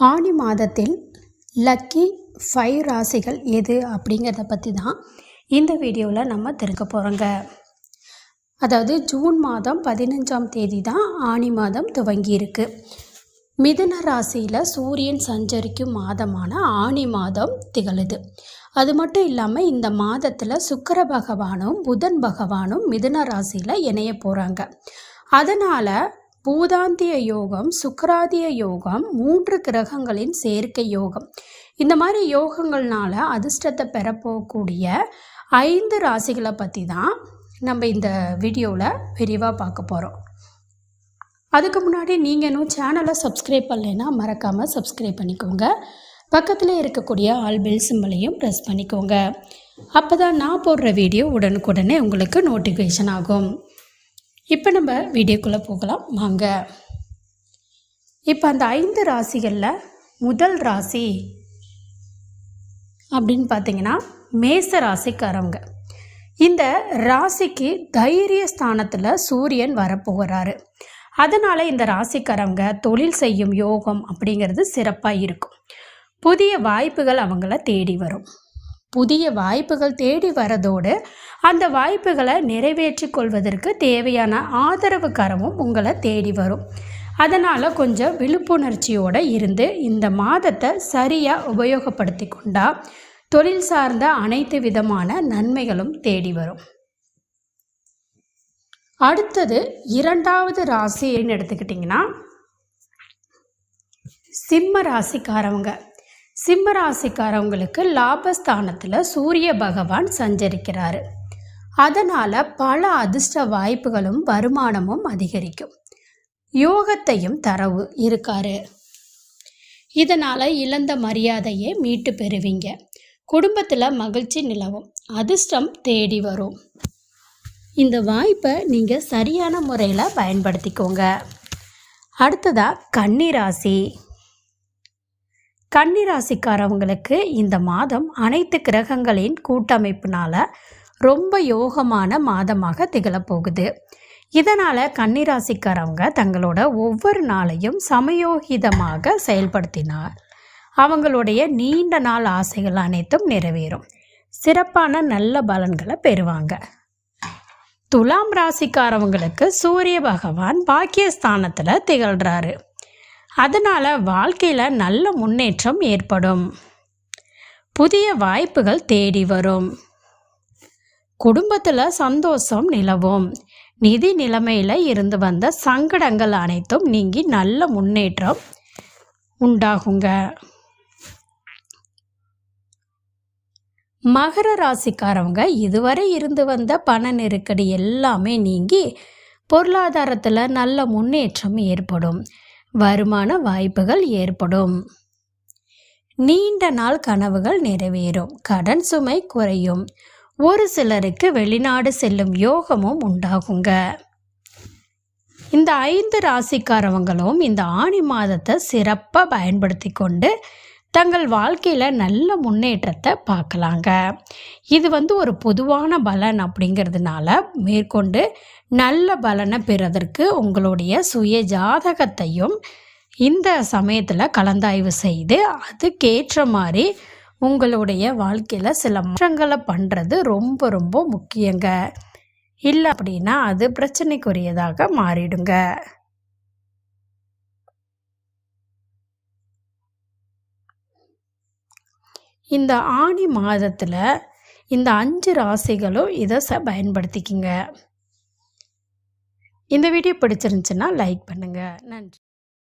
ஆனி மாதத்தில் lucky five ராசிகள் எது அப்படிங்கிறத பற்றி தான் இந்த வீடியோவில் நம்ம தெரிஞ்சுக்க போகிறோங்க அதாவது ஜூன் மாதம் பதினஞ்சாம் தேதி தான் ஆனி மாதம் துவங்கி இருக்கு. மிதுன ராசியில் சூரியன் சஞ்சரிக்கும் மாதமான ஆனி மாதம் திகழுது. அது மட்டும் இல்லாமல் இந்த மாதத்தில் சுக்கர பகவானும் புதன் பகவானும் மிதுன ராசியில் இணைய போகிறாங்க அதனால் பூதாந்திய யோகம் சுக்கராதிய யோகம் மூன்று கிரகங்களின் சேர்க்கை யோகம். இந்த மாதிரி யோகங்கள்னால அதிர்ஷ்டத்தை பெறப்போகக்கூடிய ஐந்து ராசிகளை பற்றி தான் நம்ம இந்த வீடியோவில் விரிவாக பார்க்க போகிறோம் அதுக்கு முன்னாடி நீங்கள் இன்னும் சேனலை சப்ஸ்கிரைப் பண்ணலைன்னா மறக்காமல் சப்ஸ்கிரைப் பண்ணிக்கோங்க. பக்கத்தில் இருக்கக்கூடிய ஆல் பெல் சிம்பிளையும் ப்ரெஸ் பண்ணிக்கோங்க. அப்போ தான் நான் போடுற வீடியோ உடனுக்குடனே உங்களுக்கு நோட்டிஃபிகேஷன் ஆகும். இப்போ நம்ம வீடியோக்குள்ளே போகலாம். வாங்க. இப்போ அந்த ஐந்து ராசிகளில் முதல் ராசி அப்படின்னு பார்த்தீங்கன்னா மேச ராசிக்காரவங்க. இந்த ராசிக்கு தைரிய ஸ்தானத்தில் சூரியன் வரப்போகிறாரு அதனால் இந்த ராசிக்காரவங்க தொழில் செய்யும் யோகம் அப்படிங்கிறது சிறப்பாக இருக்கும். புதிய வாய்ப்புகள் அவங்கள தேடி வரும். புதிய வாய்ப்புகள் தேடி வரதோடு அந்த வாய்ப்புகளை நிறைவேற்றி கொள்வதற்கு தேவையான ஆதரவு கரமும் உங்களை தேடி வரும். அதனால் கொஞ்சம் விழிப்புணர்ச்சியோடு இருந்து இந்த மாதத்தை சரியாக உபயோகப்படுத்தி கொண்டால் தொழில் சார்ந்த அனைத்து விதமான நன்மைகளும் தேடி வரும். அடுத்தது இரண்டாவது ராசின்னு எடுத்துக்கிட்டிங்கன்னா சிம்ம ராசிக்காரவங்க. சிம்மராசிக்காரவங்களுக்கு லாபஸ்தானத்தில் சூரிய பகவான் சஞ்சரிக்கிறார். அதனால் பல அதிர்ஷ்ட வாய்ப்புகளும் வருமானமும் அதிகரிக்கும். யோகத்தையும் தரவு இருக்காரு. இதனால் இழந்த மரியாதையை மீட்டு பெறுவீங்க. குடும்பத்தில் மகிழ்ச்சி நிலவும். அதிர்ஷ்டம் தேடி வரும். இந்த வாய்ப்பை நீங்கள் சரியான முறையில் பயன்படுத்திக்கோங்க. அடுத்ததாக கன்னிராசி. கன்னிராசிக்காரவங்களுக்கு இந்த மாதம் அனைத்து கிரகங்களின் கூட்டமைப்பினால் ரொம்ப யோகமான மாதமாக திகழப்போகுது. இதனால் கன்னிராசிக்காரவங்க தங்களோட ஒவ்வொரு நாளையும் சமயோகிதமாக செயல்படுத்தினார். அவங்களுடைய நீண்ட நாள் ஆசைகள் அனைத்தும் நிறைவேறும். சிறப்பான நல்ல பலன்களை பெறுவாங்க. துலாம் ராசிக்காரவங்களுக்கு சூரிய பகவான் பாக்கியஸ்தானத்தில் திகழ்கிறாரு அதனால் வாழ்க்கையில் நல்ல முன்னேற்றம் ஏற்படும். புதிய வாய்ப்புகள் தேடி வரும். குடும்பத்தில் சந்தோஷம் நிலவும். நிதி நிலைமையில் இருந்து வந்த சங்கடங்கள் அனைத்தும் நீங்கி நல்ல முன்னேற்றம் உண்டாகுங்க. மகர ராசிக்காரவங்க இதுவரை இருந்து வந்த பண நெருக்கடி எல்லாமே நீங்கி பொருளாதாரத்தில் நல்ல முன்னேற்றம் ஏற்படும். வருமான வாய்ப்புகள் ஏற்படும். நீண்ட நாள் கனவுகள் நிறைவேறும். கடன் சுமை குறையும். ஒரு சிலருக்கு வெளிநாடு செல்லும் யோகமும் உண்டாகுங்க. இந்த ஐந்து ராசிக்காரவங்களும் இந்த ஆணி மாதத்தை சிறப்பாக பயன்படுத்தி கொண்டு தங்கள் வாழ்க்கையில் நல்ல முன்னேற்றத்தை பார்க்கலாங்க. இது வந்து ஒரு பொதுவான பலன் அப்படிங்கிறதுனால மேற்கொண்டு நல்ல பலனை பெறதற்கு உங்களுடைய சுய ஜாதகத்தையும் இந்த சமயத்தில் கலந்தாய்வு செய்து அதுக்கேற்ற மாதிரி உங்களுடைய வாழ்க்கையில் சில மாற்றங்களை பண்ணுறது ரொம்ப ரொம்ப முக்கியங்க. இல்லை அப்படின்னா அது பிரச்சனைக்குரியதாக மாறிடுங்க. இந்த ஆணி மாதத்தில் இந்த அஞ்சு ராசிகளும் இதை ச பயன்படுத்திக்கிங்க. இந்த வீடியோ பிடிச்சிருந்துச்சுன்னா லைக் பண்ணுங்கள் நன்றி.